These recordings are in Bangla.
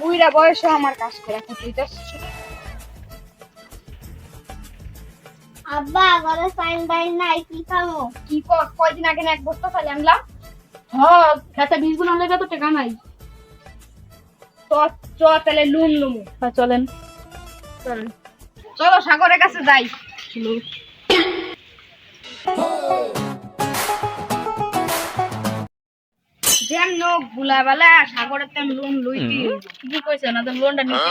বুইরা বয়সে আমার কাজ করে এখন তুই তো আব্বা ঘরে সাইন বাইন নাই কি খামো কি কর কয়দিন আগে না এক বস্তা চালে আনলাম। হ্যাঁ খেতে বীজগুলো লেগে তো টেকা নাই। তো চ তাহলে লুম লুমু। হ্যাঁ চলেন। চলো। সাগরের কাছে যাই। নোক গুলাবেলা সাগরের তেম লুইতি কি কইছে না তো লোনটা নিতে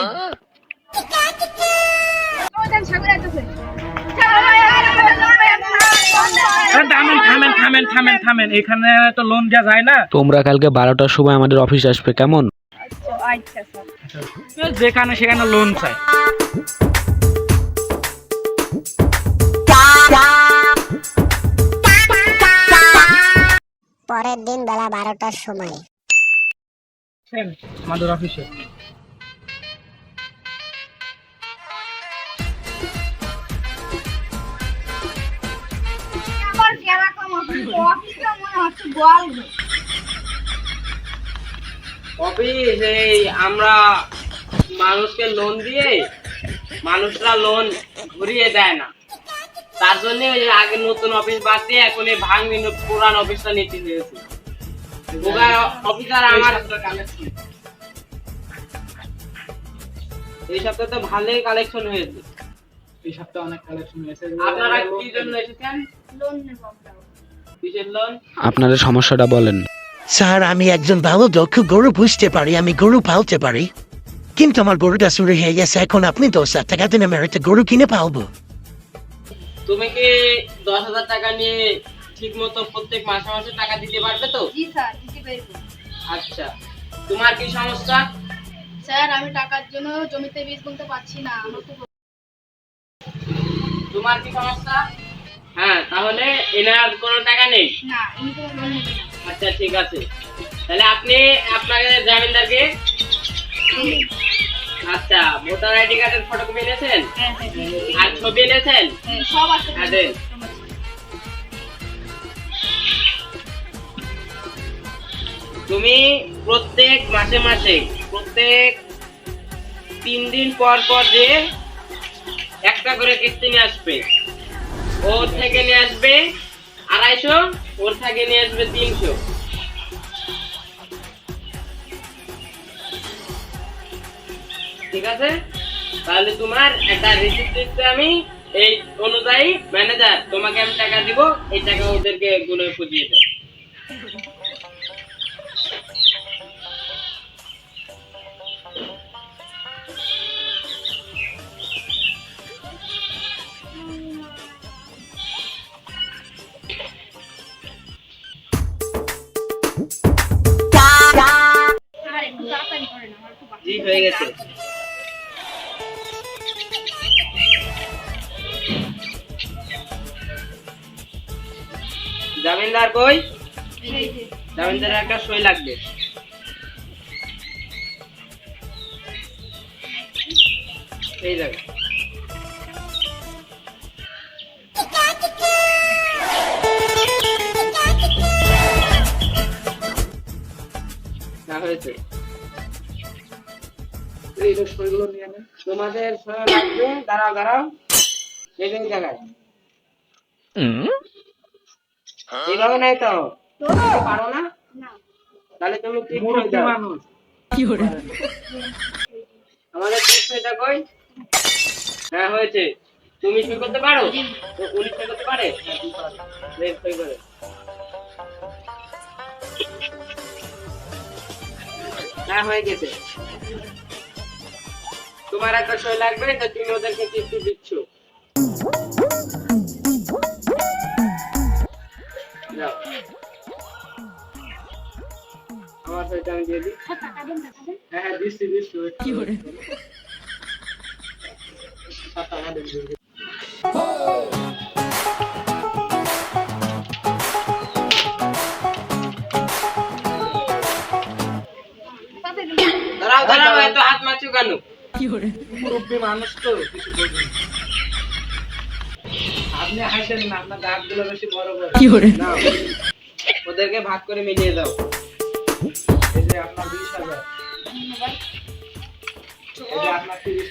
লোন না। তোমরা কালকে বারোটার সময় আমাদের অফিস আসবে কেমন? আচ্ছা যেখানে সেখানে লোন চাই। পরের দিন বেলা বারোটার সময় আমাদের অফিসে মনে। অফিস এই আমরা মানুষকে লোন দিয়ে মানুষরা লোন ঘুরিয়ে দেয় না তার জন্য ওই আগে নতুন অফিস বাদ দিয়ে এখন এই ভাঙি পুরান অফিসটা নিতে হয়েছে। অফিসার আমার এই সপ্তাহে তো ভালোই কালেকশন হয়েছে। এই সপ্তাহে অনেক কালেকশন হয়েছে। আপনারা কি জন্য এসেছেন? লোন নেব কিসের লোন আপনাদের সমস্যাটা বলেন। স্যার আমি একজন ভালো দক্ষ গরু বুঝতে পারি আমি গরু পালতে পারি। কিন্তু আমার গরুটা চুরি হয়ে গেছে এখন আপনি দশ হাজার টাকা দিন আমার একটা গরু কিনে পালবো। তুমি কি দশ হাজার টাকা নিয়ে ঠিক মতো প্রত্যেক মাসে মাসে টাকা দিতে পারবে তো? জি স্যার দিতে পারব। আচ্ছা। তোমার কি সমস্যা? স্যার আমি টাকার জন্য জমিতে বীজ বুনতে পারছি না আমার তোমার কি সমস্যা? হ্যাঁ তাহলে এনার কোনো টাকা নেই? না ইনি কোনো লোন নেবে না আচ্ছা ঠিক আছে। তাহলে আপনি আপনাকে জামিনদারকে আচ্ছা ভোটার আইডি কার্ডের ফটোকপি এনেছেন? হ্যাঁ হ্যাঁ হ্যাঁ, আর ছবি এনেছেন? সব আছে। তুমি প্রত্যেক মাসে মাসে প্রত্যেক তিন দিন পর পর যে একটা করে কিস্তি নিয়ে আসবে ওর থেকে নিয়ে আসবে আড়াইশো ওর থেকে নিয়ে আসবে তিনশো। ঠিক আছে? তাহলে তোমার একটা রিসিপ্ট দিচ্ছে আমি। এই অনুযায়ী ম্যানেজার তোমাকে আমি টাকা দিব এই টাকা ওদেরকে গুলো পুজিয়ে জি হয়ে গেছে। জামিনদার কই? এই একটা সই লাগবে। এই যাবে না হয়েছে। এই সইগুলো নিয়ে নেন তোমাদের সই লাগবে। দাঁড়াও দাঁড়াও। এই যে এই জায়গায়। এইভাবে নাই তো? পারো না? তাহলে তুমি ঠিক করে মুরব্বী দাও আমাদের ঠিক কই? হ্যাঁ হয়েছে। তুমি সই করতে পারো? তো সই করতে পারে? সই করে। হ্যাঁ হয়ে গেছে। তোমার একটা সই লাগবে তো তুমি ওদেরকে কিস্তি দিচ্ছ। যাও। আমার সইটা আমি দিয়ে দিই। হ্যাঁ হ্যাঁ দিচ্ছি দিচ্ছি কি করে। দাঁড়াও দাঁড়াও। এত হাত মারছো কেন? মুরব্বী মানুষ তো কিছু বলবেন। আপনি হাসেন না আপনার দাঁতগুলো বেশি বড় বড়। নাও। ওদেরকে ভাগ করে মিলিয়ে দাও। এই যে আপনার বিশ হাজার। এই যে আপনার তিরিশ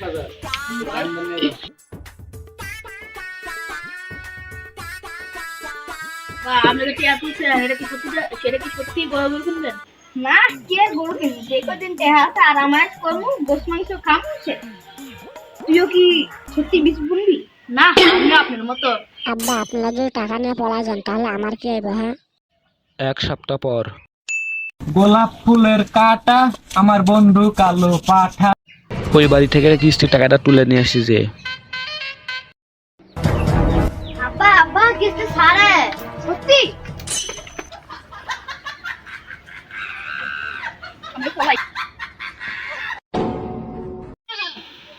কি সত্যি সেটা কি সত্যি বড় বড় কিনবেন? না কে গরু কিনবি? যে কদিন টেহা আছে আমার করব গোস মাংস খাম তুইও কি সত্যি বিষ বুনবি? না আমি আপনার মতো। আব্বা আপনারা যদি টাকা নিয়ে পলা যান তাহলে আমার কি হইব হ্যাঁ? এক সপ্তাহ পর। গোলাপ ফুলের কাটা আমার বন্ধু কালো পাঠা। ওই বাড়ি থেকে কিস্তির টাকাটা তুলে নিয়ে আসি যে। আব্বা আব্বা কিস্তি ছাড়ে। সত্যি? আমি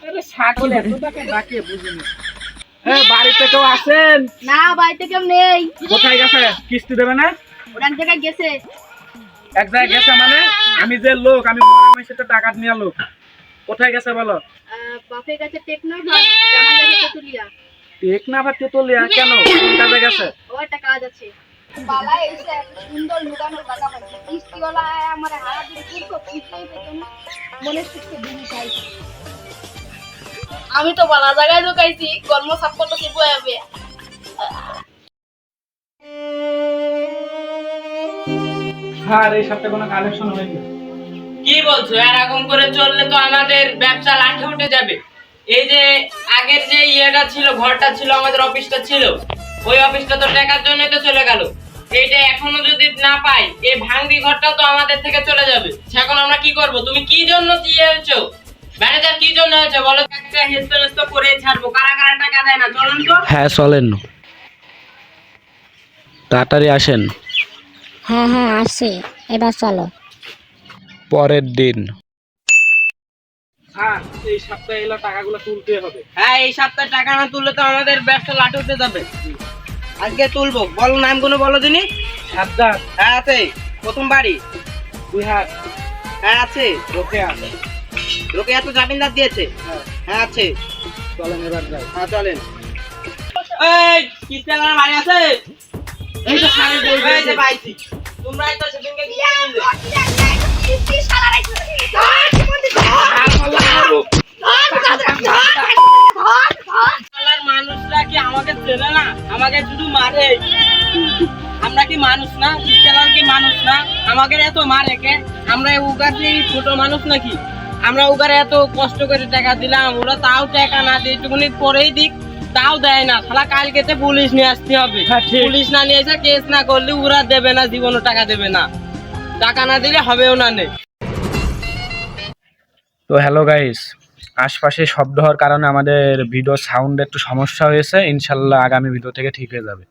আরে ছাগল এতটাকে ডাকে বুঝিনি। এ বাড়িতে কেউ আছেন? না বাড়িতে কেউ নেই। কোথায় গেছে? কিস্তি দেবে না? ওরা এক জায়গায় গেছে। এক জায়গায় গেছে মানে? আমি যে লোক আমি সাথে টাকা নিয়ে লোক। কোথায় গেছে বলো? আহ, বাপের কাছে টেকনো তেতুলিয়া। আবার তেতুলিয়া? কেন? কোন কাজে গেছে? ও একটা কাজ আছে। বালা এসে সুন্দর লুকানোর জায়গা পাচ্ছে কিস্তিওয়ালা আমার হাত দিয়ে কিস্তি পেতো মনে সুখে চাইছি আমি তো বালা জায়গায় ঢুকাইছি কর্ম সাপোর্ট কি বয়াবে স্যার এই সপ্তাহে কোনো কালেকশন হয়নি। কি বলছো? এরকম করে চললে তো আমাদের ব্যবসা লাঠে উঠে যাবে। এই যে আগের যে ইয়েটা ছিল ঘরটা ছিল আমাদের অফিসটা ছিল ওই অফিসটা তো টাকার জন্যই তো চলে গেল। এইটা এখনও যদি না পাই এই ভাঙ্গি ঘরটা তো আমাদের থেকে চলে যাবে। এখন আমরা কি করব? তুমি কি জন্য দিয়ে হয়েছো? ম্যানেজার কি জন্য হয়েছে? বলো একটা হেস্ত হেস্ত করে ছাড়বো। কারা কারা টাকা দেয় না? চলুন তো। হ্যাঁ চলেন। তাড়াতাড়ি আসেন। হ্যাঁ হ্যাঁ আসছি। এবার চলো। পরের দিন। স্যার এই সপ্তাহে এলো টাকাগুলো তুলতে হবে। হ্যাঁ এই সপ্তাহে টাকা না তুললে তো আমাদের ব্যবসা উঠে যাবে। আজকে তুলবো। বলো নামগুলো বলো দিনি সাবধান। হ্যাঁ আছে। প্রথম বাড়ি। দুই হাত হ্যাঁ আছে। ওকে আছে লোকে এত জামিনদার দিয়েছে হ্যাঁ হ্যাঁ আছে চলেন এবার যাই হ্যাঁ চলেন এই কিস্তি আমার বাড়ি আছে এই তো সাড়ে বলবে এই যে পাইছি তোমরাই তো সেদিনকে কি কিনলে? পাড়ার মানুষরা কি আমাকে চেনে না আমাকে শুধু মারে আমরা কি মানুষ না ইস্তেলার কি মানুষ না আমাকে এত মারে কে আমরা উগার ছোট মানুষ নাকি আমরা উগারে এত কষ্ট করে টাকা দিলাম ওরা তাও টাকা না দিয়ে একটুখানি পরেই দিক তাও দেয় না। শালা কালকেতে পুলিশ নিয়ে আসতে হবে। হ্যাঁ, পুলিশ না নিয়ে এসে কেস না করলে ওরা দেবে না জীবনও টাকা দেবে না। টাকা না দিলে হবেও না নেই তো হ্যালো গাইস আশপাশে শব্দ হওয়ার কারণে আমাদের ভিডিও সাউন্ড একটু সমস্যা হয়েছে ইনশাল্লাহ আগামী ভিডিও থেকে ঠিক হয়ে যাবে।